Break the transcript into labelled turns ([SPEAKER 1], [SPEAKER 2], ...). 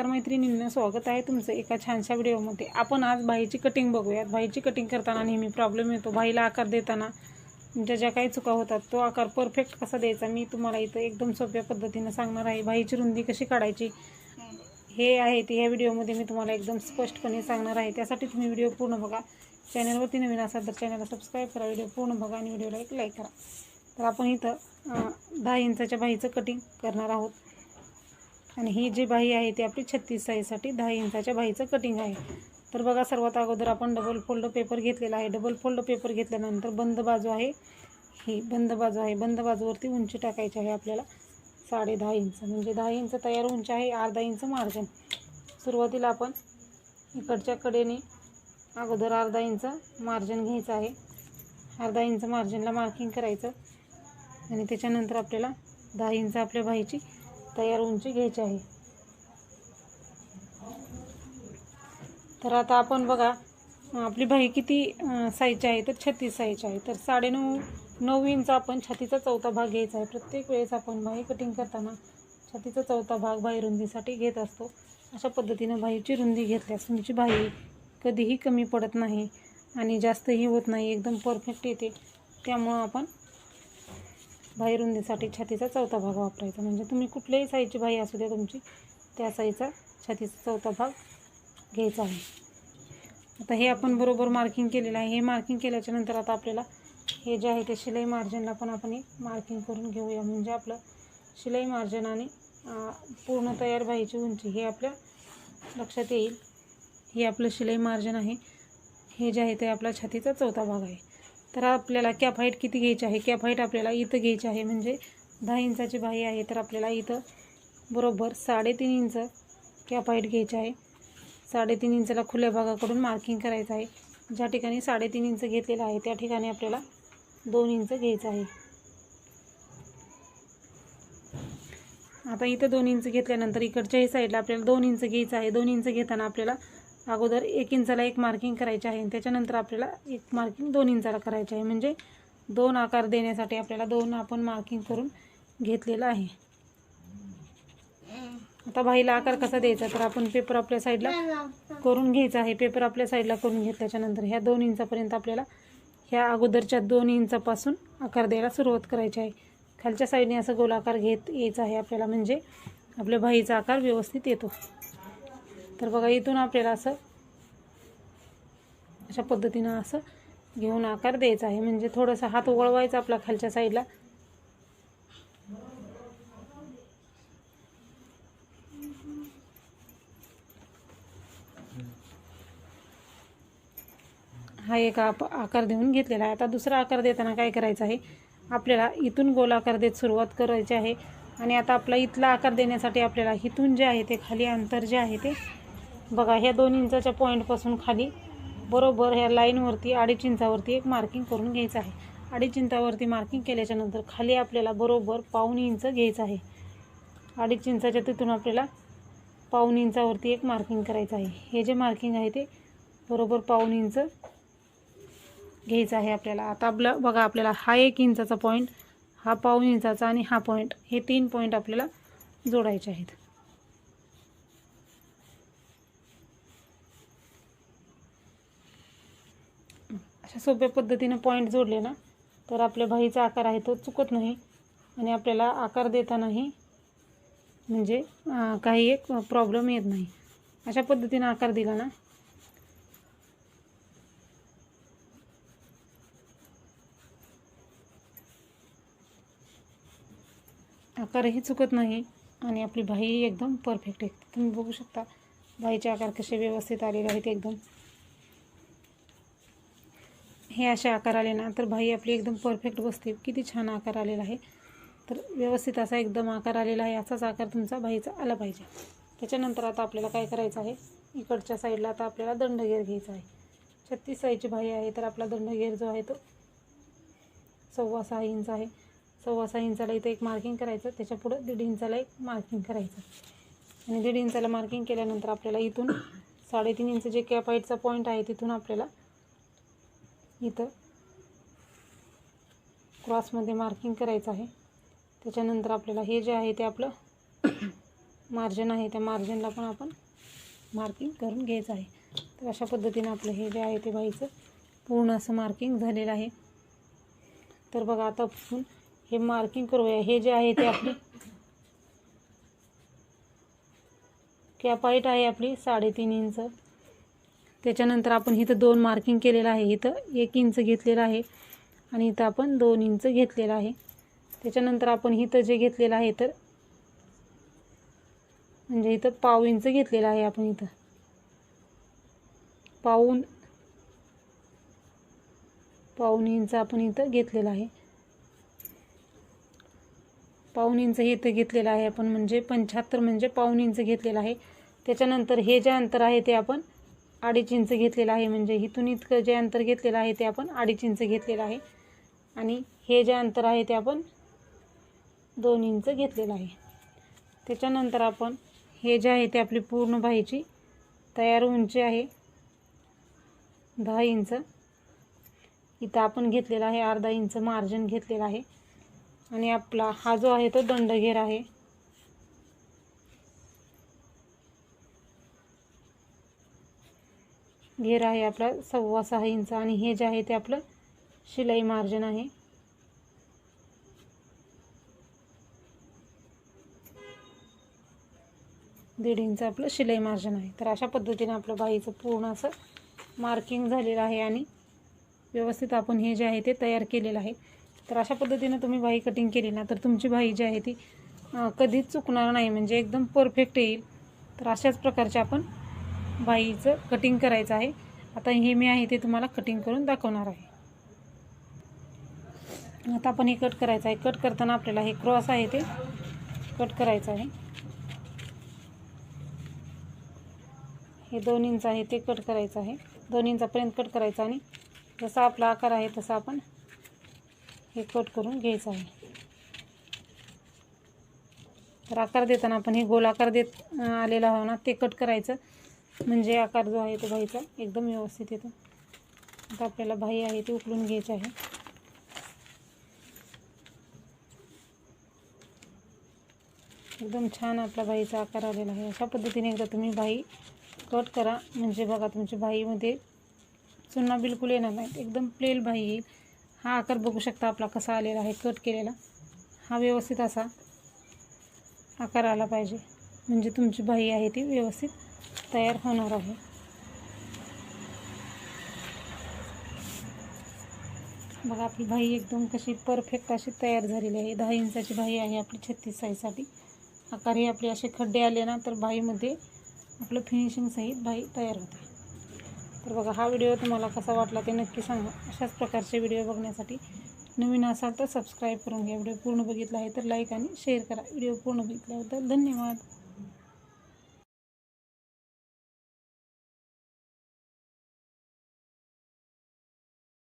[SPEAKER 1] नमस्कार मैत्रिणींना स्वागत आहे तुमचं एका छानशा व्हिडिओमध्ये. आपण आज भाईची कटिंग बघूयात. भाईची कटिंग करताना नेहमी प्रॉब्लेम येतो. भाईला आकार देताना ज्या ज्या काही चुका होतात तो आकार परफेक्ट कसा द्यायचा मी तुम्हाला इथं एकदम सोप्या पद्धतीनं सांगणार आहे. भाईची रुंदी कशी काढायची हे आहे ते ह्या व्हिडिओमध्ये मी तुम्हाला एकदम स्पष्टपणे सांगणार आहे. त्यासाठी तुम्ही व्हिडिओ पूर्ण बघा. चॅनलवरती नवीन असाल तर चॅनलला सबस्क्राईब करा व्हिडिओ पूर्ण बघा आणि व्हिडिओला एक लाईक करा. तर आपण इथं दहा इंचाच्या भाईचं कटिंग करणार आहोत. आणि ही जी बाही आहे ती आपली छत्तीस साईजसाठी दहा इंचाच्या बाहीचं कटिंग आहे. तर बघा सर्वात अगोदर आपण डबल फोल्ड पेपर घेतलेला आहे. डबल फोल्ड पेपर घेतल्यानंतर बंद बाजू आहे. ही बंद बाजू आहे. बंद बाजूवरती उंची टाकायची आहे आपल्याला. साडे दहा इंच. म्हणजे दहा इंच तयार उंची आहे अर्धा इंच मार्जिन सुरुवातीला आपण इकडच्या कडेने अगोदर अर्धा इंच मार्जिन घ्यायचं आहे. अर्धा इंच मार्जिनला मार्किंग करायचं. आणि त्याच्यानंतर आपल्याला दहा इंच आपल्या बाहीची तयार उंची घ्यायची आहे. तर आता आपण बघा आपली बाही किती साईजची आहे तर छत्तीस साईजची आहे. तर साडेनऊ नऊ इंच आपण छातीचा चौथा भाग घ्यायचा आहे. प्रत्येक वेळेस आपण बाही कटिंग करताना छातीचा चौथा भाग बाही रुंदीसाठी घेत असतो. अशा पद्धतीनं बाहीची रुंदी घेतल्यास तुमची बाही कधीही कमी पडत नाही आणि जास्तही होत नाही. एकदम परफेक्ट येते. त्यामुळं आपण बाही रुंदीसाठी छातीचा चौथा भाग वापरायचा. म्हणजे तुम्ही कुठल्याही साईजची बाही असू द्या तुमची त्या साईजचा छातीचा चौथा भाग घ्यायचा आहे. आता हे आपण बरोबर मार्किंग केलेलं आहे. हे मार्किंग केल्याच्यानंतर आता आपल्याला हे जे आहे ते शिलाई मार्जिनला पण आपण हे मार्किंग करून घेऊया. म्हणजे आपलं शिलाई मार्जिन आणि पूर्ण तयार बाहीची उंची हे आपल्या लक्षात येईल. हे आपलं शिलाई मार्जिन आहे. हे जे आहे ते आपला छातीचा चौथा भाग आहे. तर आपल्याला कॅप हाईट किती घ्यायची आहे? कॅप हाईट आपल्याला इथं घ्यायची आहे म्हणजे दहा इंचाची बाही आहे तर आपल्याला इथं बरोबर साडेतीन इंच कॅप हाईट घ्यायची आहे. साडेतीन इंचला खुल्या भागाकडून मार्किंग करायचं आहे. ज्या ठिकाणी साडेतीन इंच घेतलेलं आहे त्या ठिकाणी आपल्याला दोन इंच घ्यायचं आहे. आता इथं दोन इंच घेतल्यानंतर इकडच्याही साईडला आपल्याला दोन इंच घ्यायचं आहे. दोन इंच घेताना आपल्याला अगोदर एक इंचाला एक मार्किंग करायचे आहे. आणि त्याच्यानंतर आपल्याला एक मार्किंग दोन इंचाला करायचे आहे. म्हणजे दोन आकार देण्यासाठी आपल्याला दोन आपण मार्किंग करून घेतलेलं आहे. आता बाईला आकार कसा द्यायचा तर आपण पेपर आपल्या साईडला करून घ्यायचा आहे. पेपर आपल्या साईडला करून घेतल्याच्यानंतर ह्या दोन इंचापर्यंत आपल्याला ह्या अगोदरच्या दोन इंचापासून आकार द्यायला सुरुवात करायची आहे. खालच्या साईडने असं गोलाकार घेत यायचा आहे आपल्याला. म्हणजे आपल्या बाईचा आकार व्यवस्थित येतो. तर बघा इथून आपल्याला असं अशा पद्धतीनं असं घेऊन आकार द्यायचा आहे. म्हणजे थोडंसं हात वळवायचा आपला खालच्या साईडला. हा एक आप आकार देऊन घेतलेला आहे. आता दुसरा आकार देताना काय करायचं आहे? आपल्याला इथून गोल आकार देत सुरुवात करायची आहे. आणि आता आपला इथला आकार देण्यासाठी आपल्याला इथून जे आहे ते खाली अंतर जे आहे ते बघा ह्या दोन इंचाच्या पॉईंटपासून खाली बरोबर ह्या लाईनवरती अडीच इंचावरती एक मार्किंग करून घ्यायचं आहे. अडीच इंचावरती मार्किंग केल्याच्यानंतर खाली आपल्याला बरोबर पाऊन इंच घ्यायचं आहे. अडीच इंचाच्या तिथून आपल्याला पाऊन इंचावरती एक मार्किंग करायचं आहे. हे जे मार्किंग आहे ते बरोबर पाऊन इंच घ्यायचं आहे आपल्याला. आता आपलं बघा आपल्याला हा एक इंचाचा पॉईंट हा पाऊण इंचाचा आणि हा पॉईंट हे तीन पॉईंट आपल्याला जोडायचे आहेत. अशा सोप्या पद्धतीनं पॉईंट जोडले ना तर आपल्या भाईचा आकार आहे तो चुकत नाही. आणि आपल्याला आकार देतानाही म्हणजे काही एक प्रॉब्लेम येत नाही. अशा पद्धतीनं आकार दिला ना. आकारही चुकत नाही आणि आपली भाई एकदम परफेक्ट आहे. तुम्ही बघू शकता भाईचे आकार कसे व्यवस्थित आलेले आहेत एकदम. हे असे आकार आले ना. तर भाई आपली एकदम परफेक्ट बसते किती छान आकार आलेला आहे. तर व्यवस्थित असा एकदम आकार आलेला आहे. असाच आकार तुमचा भाईचा आला पाहिजे. त्याच्यानंतर आता आपल्याला काय करायचं आहे? इकडच्या साईडला आता आपल्याला दंडगेर घ्यायचा आहे. छत्तीस साईजची भाई आहे. तर आपला दंडगेर जो आहे तो सव्वा सहा इंच आहे. सव्वा सहा इंचाला इथं एक मार्किंग करायचं. त्याच्या पुढं दीड इंचाला एक मार्किंग करायचं. आणि दीड इंचाला मार्किंग केल्यानंतर आपल्याला इथून साडेतीन इंच जे कॅप हाईटचा पॉईंट आहे तिथून आपल्याला इथं क्रॉसमध्ये मार्किंग करायचं आहे. त्याच्यानंतर आपल्याला हे जे आहे ते आपलं मार्जिन आहे. त्या मार्जिनला पण आपण मार्किंग करून घ्यायचं आहे. तर अशा पद्धतीनं आपलं हे जे आहे ते बाईचं पूर्ण असं मार्किंग झालेलं आहे. तर बघा आता आपण हे मार्किंग करूया. हे जे आहे ते आपली कॅप हाईट आहे आपली साडेतीन इंच. त्याच्यानंतर आपण इथं दोन मार्किंग केलेलं आहे. इथं एक इंच घेतलेलं आहे आणि इथं आपण दोन इंच घेतलेलं आहे. त्याच्यानंतर आपण इथं जे घेतलेलं आहे तर म्हणजे इथं पाव इंच घेतलेलं आहे आपण इथं. पाऊन पाऊन इंच आपण इथं घेतलेलं आहे. पाऊन इंच हे इथं घेतलेलं आहे आपण म्हणजे पंच्याहत्तर म्हणजे पाऊन इंच घेतलेलं आहे. त्याच्यानंतर हे जे अंतर आहे ते आपण अडीच इंच घेतलेलं आहे. म्हणजे इथून इतकं जे अंतर घेतलेलं आहे ते आपण अडीच इंच घेतलेलं आहे. आणि हे जे अंतर आहे ते आपण दोन इंच घेतलेलं आहे. त्याच्यानंतर आपण हे जे आहे ते आपली पूर्ण बाहीची तयार उंची आहे. दहा इंच. इथं आपण घेतलेला आहे अर्धा इंच मार्जिन घेतलेला आहे. आणि आपला हा जो आहे तो दंडघेर आहे. घेर आहे आपला सव्वा सहा इंच. आणि हे जे आहे ते आपलं शिलाई मार्जिन आहे. दीड इंच आपलं शिलाई मार्जिन आहे. तर अशा पद्धतीने आपलं बाईचं पूर्ण असं मार्किंग झालेलं आहे आणि व्यवस्थित आपण हे जे आहे ते तयार केलेलं आहे. तर अशा पद्धतीनं तुम्ही बाई कटिंग केली ना तर तुमची बाई जी आहे ती कधीच चुकणार नाही. म्हणजे एकदम परफेक्ट येईल. तर अशाच प्रकारचे आपण बाईचं कटिंग करायचं आहे. आता हे मी आहे ते तुम्हाला कटिंग करून दाखवणार आहे. आता आपण हे कट करायचं आहे. कट करताना आपल्याला हे क्रॉस आहे ते कट करायचं आहे. हे दोन इंच आहे ते कट करायचं आहे. दोन इंचापर्यंत कट करायचं आणि जसा आपला आकार आहे तसा आपण हे कट करून घ्यायचं आहे. तर आकार देताना आपण हे गोल आकार देत आलेला हो ना ते कट करायचं. म्हणजे आकार जो आहे तो भाईचा एकदम व्यवस्थित येतो. आता आपल्याला भाई आहे ती उकळून घ्यायची आहे. एकदम छान आपला भाईचा आकार आलेला आहे. अशा पद्धतीने एकदा तुम्ही भाई कट करा. म्हणजे बघा तुमच्या भाईमध्ये चुन्ना बिलकुल येणार नाही एकदम प्लेल बाई येईल. हा आकार बघू शकता आपला कसा आलेला आहे. कट केलेला. हा व्यवस्थित असा आकार आला पाहिजे. म्हणजे तुमची भाई आहे ती व्यवस्थित तयार होणार आहे. बघा आपली बाई एकदम कशी परफेक्ट अशी तयार झालेली आहे. दहा इंचाची बाई आहे आपली छत्तीस साईजसाठी आकार हे आपले असे खड्डे आले ना तर बाईमध्ये आपलं फिनिशिंग सहित बाई तयार होते. तर बघा हा व्हिडिओ तुम्हाला कसा वाटला ते नक्की सांगा. अशाच प्रकारचे व्हिडिओ बघण्यासाठी नवीन असाल तर सबस्क्राईब करून घ्या. व्हिडिओ पूर्ण बघितला आहे तर लाईक आणि शेअर करा. व्हिडिओ पूर्ण बघितल्याबद्दल धन्यवाद.